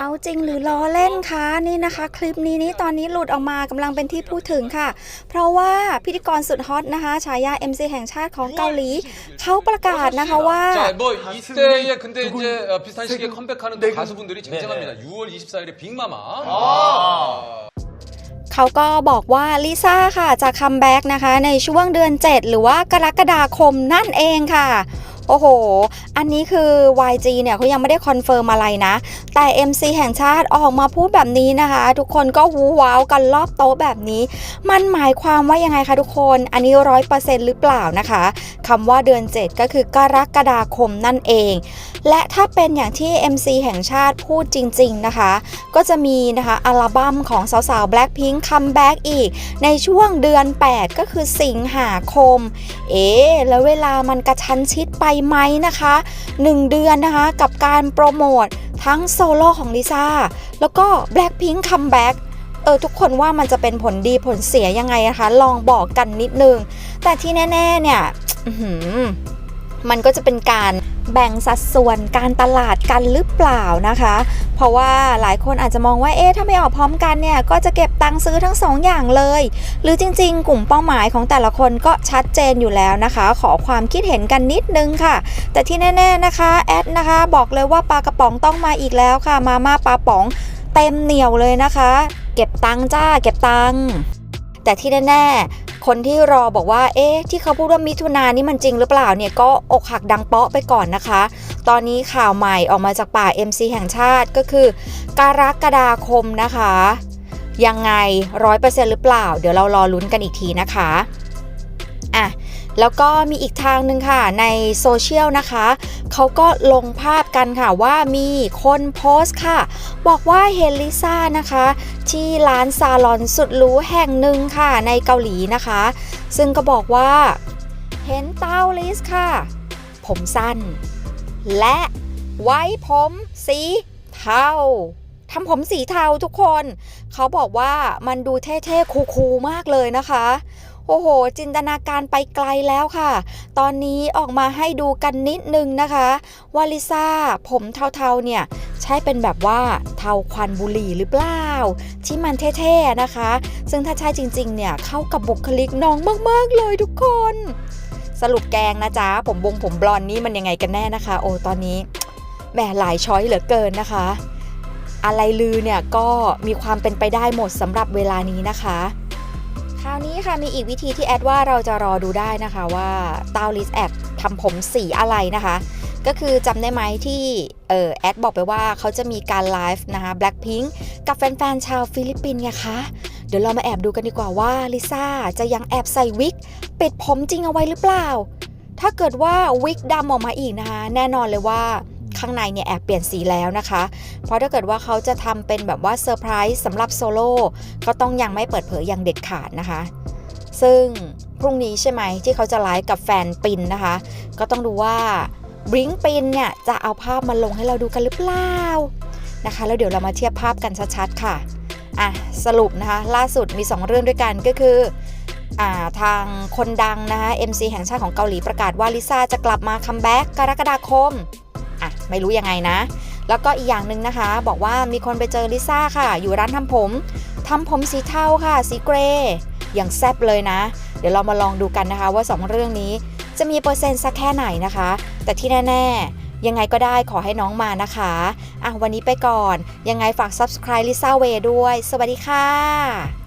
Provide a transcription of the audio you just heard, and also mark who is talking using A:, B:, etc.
A: เอาจริงหรือล้อเล่นคะนี่นะคะ คลิปนี้นี่ตอนนี้หลุดออกมากำลังเป็นที่พูดถึงค่ะ เพราะว่าพิธีกรสุดฮอตนะคะฉายา MC แห่งชาติของเกาหลีเขาประกาศนะคะว่าเขาก็บอกว่าลิซ่าค่ะจะคัมแบ็กนะคะในช่วงเดือน 7 หรือว่ากรกฎาคมนั่นเองค่ะ อ้โห อันนี้คือ YG เนี่ยเขายังไม่ได้คอนเฟิร์มอะไรนะ แต่ MC แห่งชาติออกมาพูดแบบนี้นะคะ ทุกคนก็วูว้าวกันรอบโต๊ะแบบนี้ มันหมายความว่ายังไงคะทุกคน อันนี้ร้อยเปอร์เซ็นต์หรือเปล่านะคะคำว่าเดือน 7 ก็คือกรกฎาคมนั่นเอง และถ้าเป็นอย่างที่ MC แห่งชาติพูดจริง ๆนะคะ ก็จะมีนะคะอัลบั้มของสาวๆ Blackpink คัมแบ็กอีก ในช่วงเดือน 8 ก็คือสิงหาคม เอ๊แล้วเวลามันกระชั้นชิดไปไหมนะคะ 1 เดือนนะคะกับการโปรโมททั้งโซโล่ของลิซ่าแล้วก็ Blackpink คัมแบ็กเออทุกคนว่ามันจะเป็นผลดีผลเสียยังไงนะคะ ลองบอกกันนิดนึง แต่ที่แน่ ๆ เนี่ยมันก็จะเป็นการ แบ่งสัดส่วนการตลาดกันหรือเปล่านะคะ เพราะว่าหลายคนอาจจะมองว่าเอ๊ะถ้าไม่ออกพร้อมกันเนี่ยก็จะเก็บตังค์ซื้อทั้งสองอย่างเลย หรือจริง ๆ กลุ่มเป้าหมายของแต่ละคนก็ชัดเจนอยู่แล้วนะคะ ขอความคิดเห็นกันนิดนึงค่ะ แต่ที่แน่ ๆนะคะแอดนะคะ บอกเลยว่าปลากระป๋องต้องมาอีกแล้วค่ะ มาม่าปลาป๋องเต็มเหนียวเลยนะคะ เก็บตังค์จ้า เก็บตังค์แต่ที่แน่ๆ คนที่รอบอกว่า เอ๊ะ ที่เขาพูดว่ามิถุนานี่มันจริงหรือเปล่าเนี่ยก็อกหักดังเปาะไปก่อนนะคะ ตอนนี้ข่าวใหม่ออกมาจากป่า MC แห่งชาติก็คือ กรกฎาคมนะคะ ยังไงร้อยเปอร์เซ็นต์หรือเปล่า เดี๋ยวเรารอลุ้นกันอีกทีนะคะ อะแล้วก็มีอีกทางหนึ่งค่ะ ในโซเชียลนะคะเขาก็ลงภาพกันค่ะว่ามีคนโพสต์ค่ะ บอกว่าเฮนลิซ่านะคะ ที่ร้านซาลอนสุดหรูแห่งหนึ่งค่ะในเกาหลีนะคะ ซึ่งก็บอกว่าเห็นเต้าลิสค่ะ ผมสั้น และไว้ผมสีเทาทำผมสีเทาทุกคน เขาบอกว่ามันดูเท่ๆคูลๆมากเลยนะคะ โอ้โห จินตนาการไปไกลแล้วค่ะ ตอนนี้ออกมาให้ดูกันนิดนึงนะคะว่าลิซ่าผมเทาๆเนี่ยใช่เป็นแบบว่าเทาควันบุหรี่หรือเปล่า ที่มันเท่ๆนะคะ ซึ่งถ้าใช่จริงๆ เนี่ยเข้ากับบุคลิกน้องมากๆเลยทุกคน สรุปแกงนะจ๊ะ ผมบงผมบลอนนี่มันยังไงกันแน่นะคะ โอ้ตอนนี้แหมหลายช้อยเหลือเกินนะคะ อะไรลือเนี่ยก็มีความเป็นไปได้หมดสำหรับเวลานี้นะคะ คราวนี้ค่ะมีอีกวิธีที่แอดว่าเราจะรอดูได้นะคะว่าเต้าลิสแอบทำผมสีอะไรนะคะ ก็คือจำได้ไหมที่เออแอดบอกไปว่าเขาจะมีการไลฟ์นะคะ Blackpink กับแฟนๆชาวฟิลิปปินส์ไงคะเดี๋ยวเรามาแอบดูกันดีกว่าว่าลิซ่าจะยังแอบใส่วิกปิดผมจริงเอาไว้หรือเปล่า ถ้าเกิดว่าวิกดำออกมาอีกนะคะ แน่นอนเลยว่า ข้างในเนี่ยแอบเปลี่ยนสีแล้วนะคะ เพราะถ้าเกิดว่าเขาจะทำเป็นแบบว่าเซอร์ไพรส์สำหรับโซโล่ก็ต้องยังไม่เปิดเผยอย่างเด็ดขาดนะคะ ซึ่งพรุ่งนี้ใช่ไหมที่เขาจะไลฟ์กับแฟนปินนะคะ ก็ต้องดูว่าบริงปินเนี่ยจะเอาภาพมาลงให้เราดูกันหรือเปล่านะคะแล้วเดี๋ยวเรามาเทียบภาพกันชัดๆค่ะอะสรุปนะคะล่าสุดมี 2 เรื่องด้วยกันก็คืออ่าทางคนดังนะคะ MC แห่งชาติของเกาหลีประกาศว่าลิซ่าจะกลับมาคัมแบ็กกรกฎาคม ไม่รู้ยังไงนะ แล้วก็อีกอย่างหนึ่งนะคะ บอกว่ามีคนไปเจอลิซ่าค่ะ อยู่ร้านทำผมทำผมสีเทาค่ะ สีเกรย์อย่างแซบเลยนะ เดี๋ยวเรามาลองดูกันนะคะ ว่า 2 เรื่องนี้จะมีเปอร์เซ็นต์สักแค่ไหนนะคะ แต่ที่แน่ ๆ ยังไงก็ได้ขอให้น้องมานะคะอะวันนี้ไปก่อน ยังไงฝาก subscribe ลิซ่าเวด้วย สวัสดีค่ะ